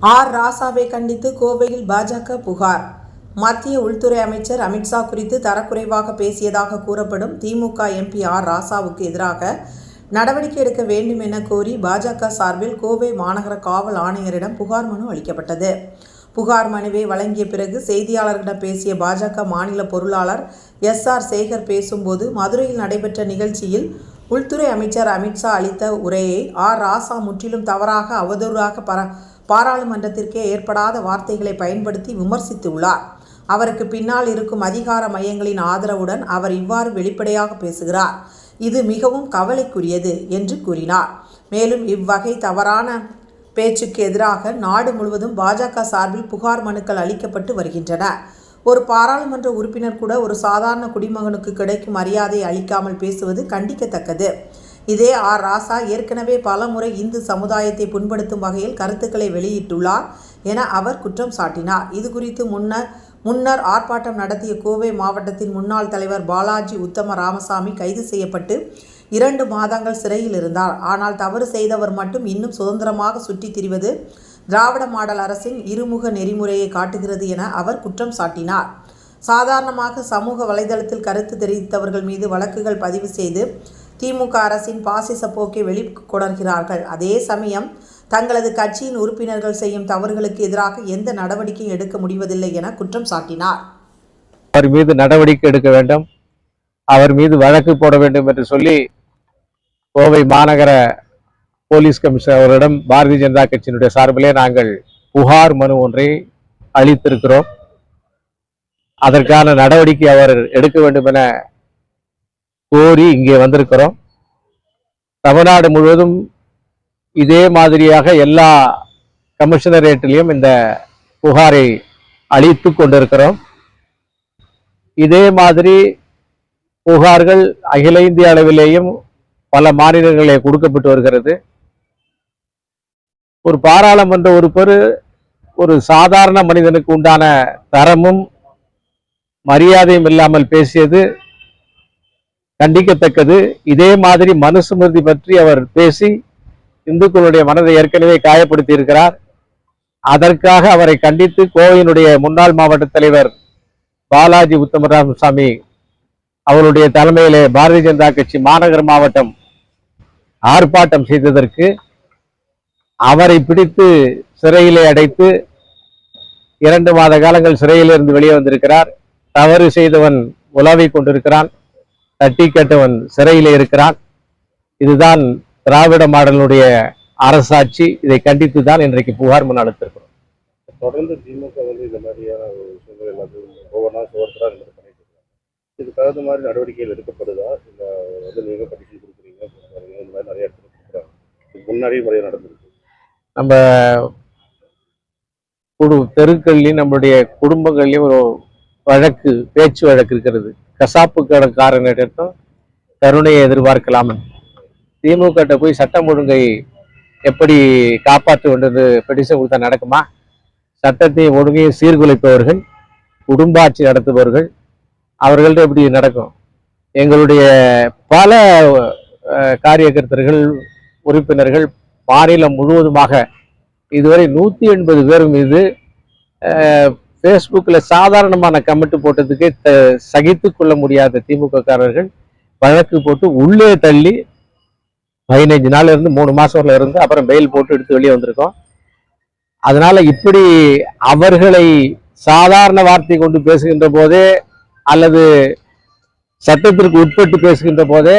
R. ராசாவை கண்டித்து கோவையில் பாஜக புகார். மத்திய உள்துறை அமைச்சர் அமித்ஷா குறித்து தரக்குறைவாக பேசியதாக கூறப்படும் திமுக எம்பி ஆர். ராசாவுக்கு எதிராக நடவடிக்கை எடுக்க வேண்டும் என கோரி பாஜக சார்பில் கோவை மாநகர காவல் ஆணையரிடம் புகார் மனு அளிக்கப்பட்டது. புகார் மனுவை வழங்கிய பிறகு செய்தியாளர்களிடம் பேசிய பாஜக மாநில பொருளாளர் எஸ். ஆர். சேகர் பேசும்போது மதுரையில் நடைபெற்ற நிகழ்ச்சியில் உள்துறை அமைச்சர் அமித்ஷா அளித்த உரையை ஆர். ராசா முற்றிலும் தவறாக அவதூறாக பர பாராளுமன்றத்திற்கே ஏற்படாத வார்த்தைகளை பயன்படுத்தி விமர்சித்துள்ளார். அவருக்கு பின்னால் இருக்கும் அதிகார மையங்களின் ஆதரவுடன் அவர் இவ்வாறு வெளிப்படையாக பேசுகிறார். இது மிகவும் கவலைக்குரியது என்று கூறினார். மேலும் இவ்வகை தவறான பேச்சுக்கு எதிராக நாடு முழுவதும் பாஜக சார்பில் புகார் மனுக்கள் அளிக்கப்பட்டு வருகின்றன. ஒரு பாராளுமன்ற உறுப்பினர் கூட ஒரு சாதாரண குடிமகனுக்கு கிடைக்கும் மரியாதை அளிக்காமல் பேசுவது கண்டிக்கத்தக்கது. இதே ஆர். ராசா ஏற்கனவே பல முறை இந்து சமுதாயத்தை புண்படுத்தும் வகையில் கருத்துக்களை வெளியிட்டுள்ளார் என அவர் குற்றம் சாட்டினார். இது குறித்து முன்னர் முன்னர் ஆர்ப்பாட்டம் நடத்திய கோவை மாவட்டத்தின் முன்னாள் தலைவர் பாலாஜி உத்தம ராமசாமி கைது செய்யப்பட்டு இரண்டு மாதங்கள் சிறையில் இருந்தார். ஆனால் தவறு செய்தவர் மட்டும் இன்னும் சுதந்திரமாக சுற்றித் திரிவது திராவிட மாடல் அரசின் இருமுக நெறிமுறையை காட்டுகிறது என அவர் குற்றம் சாட்டினார். சாதாரணமாக சமூக வலைதளத்தில் கருத்து தெரிவித்தவர்கள் மீது வழக்குகள் பதிவு செய்து திமுக அரசின் பாசிச போக்கை வெளிக்கொணர்கிறார்கள். அதே சமயம் தங்களது கட்சியின் உறுப்பினர்கள் செய்யும் தவறுகளுக்கு எதிராக எந்த நடவடிக்கையும் எடுக்க முடிவதில்லை என குற்றம் சாட்டினார். அவர் மீது நடவடிக்கை எடுக்க வேண்டும். அவர் மீது வழக்கு போட வேண்டும் என்று சொல்லி கோவை மாநகர போலீஸ் கமிஷனர் அவரிடம் பாரதிய ஜனதா கட்சியினுடைய சார்பிலே நாங்கள் புகார் மனு ஒன்றை அளித்திருக்கிறோம். அதற்கான நடவடிக்கை அவர் எடுக்க வேண்டும் என கோரி இங்கே வந்திருக்கிறோம். தமிழ்நாடு முழுவதும் இதே மாதிரியாக எல்லா கமிஷனரேட்டிலையும் இந்த புகாரை அளித்து கொண்டிருக்கிறோம். இதே மாதிரி புகார்கள் அகில இந்திய அளவிலேயும் பல மாநிலங்களே கொடுக்கப்பட்டு வருகிறது. ஒரு பாராளுமன்ற உறுப்பினர் ஒரு சாதாரண மனிதனுக்கு உண்டான தரமும் மரியாதையும் இல்லாமல் பேசியது கண்டிக்கத்தக்கது. இதே மாதிரி மனுஸ்மிருதி பற்றி அவர் பேசி இந்துக்களுடைய மனதை ஏற்கனவே காயப்படுத்தி இருக்கிறார் அதற்காக அவரை கண்டித்து கோவையினுடைய முன்னாள் மாவட்ட தலைவர் பாலாஜி உத்தமராமசாமி அவருடைய தலைமையிலே பாரதிய ஜனதா கட்சி மாநகர மாவட்டம் ஆர்ப்பாட்டம் செய்ததற்கு அவரை பிடித்து சிறையிலே அடைத்து இரண்டு மாத காலங்கள் சிறையிலிருந்து வெளியே வந்திருக்கிறார். தவறு செய்தவன் உலாவிக் கொண்டிருக்கிறான். தட்டி கேட்டவன் சிறையிலே இருக்கிறான். இதுதான் திராவிட மாடலுடைய அரசாட்சி. இதை கண்டித்து தான் இன்றைக்கு புகார் மனு அளித்திருக்கிறோம். தொடர்ந்து திமுக வந்து இந்த மாதிரியான எல்லாத்தையும் ஒவ்வொரு நாள் சுவர்த்தரா இந்த மாதிரி பண்ணிட்டு இருக்காங்க இதுக்கு தகுந்த மாதிரி நடவடிக்கைகள் எடுக்கப்படுதா? இல்ல வந்து நீங்க படிச்சு கொடுக்குறீங்க இந்த மாதிரி நிறைய இடத்துல கொடுக்குறாங்க இதுக்கு முன்னாடியே நிறைய நடந்திருக்கு. நம்ம குடு தெருக்கள்லையும் நம்மளுடைய குடும்பங்கள்லையும் ஒரு வழக்கு பேச்சு வழக்கு இருக்கிறது. கசாப்பு கடைக்காரனிடத்தும் கருணையை எதிர்பார்க்கலாம் திமுக போய் சட்டம் ஒழுங்கை எப்படி காப்பாற்ற வேண்டியது பெடிஷன் கொடுத்தா நடக்குமா? சட்டத்தையும் ஒழுங்கையும் சீர்குலைப்பவர்கள் குடும்பாட்சி நடத்துபவர்கள் அவர்கள்ட்ட எப்படி நடக்கும்? எங்களுடைய பல காரியகர்த்தர்கள் உறுப்பினர்கள் மாநிலம் முழுவதுமாக இதுவரை நூற்றி எண்பது பேர் மீது ஃபேஸ்புக்கில் சாதாரணமான கமெண்ட் போட்டதுக்கே த சகித்து கொள்ள முடியாத திமுக காரர்கள் வழக்கு போட்டு உள்ளே தள்ளி பதினைஞ்சு நாள்ல இருந்து மூணு மாசம் வரல இருந்து அப்புறம் பெயில் போட்டு எடுத்து வெளியே வந்திருக்கோம். அதனால இப்படி அவர்களை சாதாரண வார்த்தை கொண்டு பேசுகின்ற போதே அல்லது சட்டத்திற்கு உட்பட்டு பேசுகின்ற போதே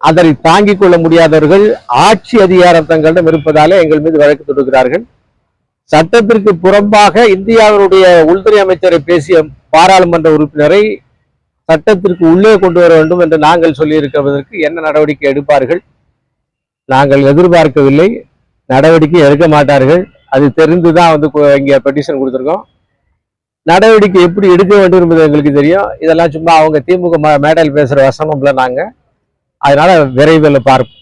அதனை தாங்கிக் கொள்ள முடியாதவர்கள் ஆட்சி அதிகாரம் தங்களிடம் இருப்பதாலே எங்கள் மீது வழக்கு தொடுக்கிறார்கள். சட்டத்திற்கு புறம்பாக இந்தியாவினுடைய உள்துறை அமைச்சரை பேசிய பாராளுமன்ற உறுப்பினரை சட்டத்திற்கு உள்ளே கொண்டு வர வேண்டும் என்று நாங்கள் சொல்லியிருக்கிறதற்கு என்ன நடவடிக்கை எடுப்பார்கள்? நாங்கள் எதிர்பார்க்கவில்லை. நடவடிக்கை எடுக்க மாட்டார்கள். அது தெரிந்து தான் வந்து இங்கே பெட்டிஷன் கொடுத்துருக்கோம். நடவடிக்கை எப்படி எடுக்க வேண்டும் என்பது எங்களுக்கு தெரியும். இதெல்லாம் சும்மா அவங்க திமுக மேடையில் பேசுகிற வசனம்ல நாங்கள் அதனால விரைவில் பார்ப்போம்.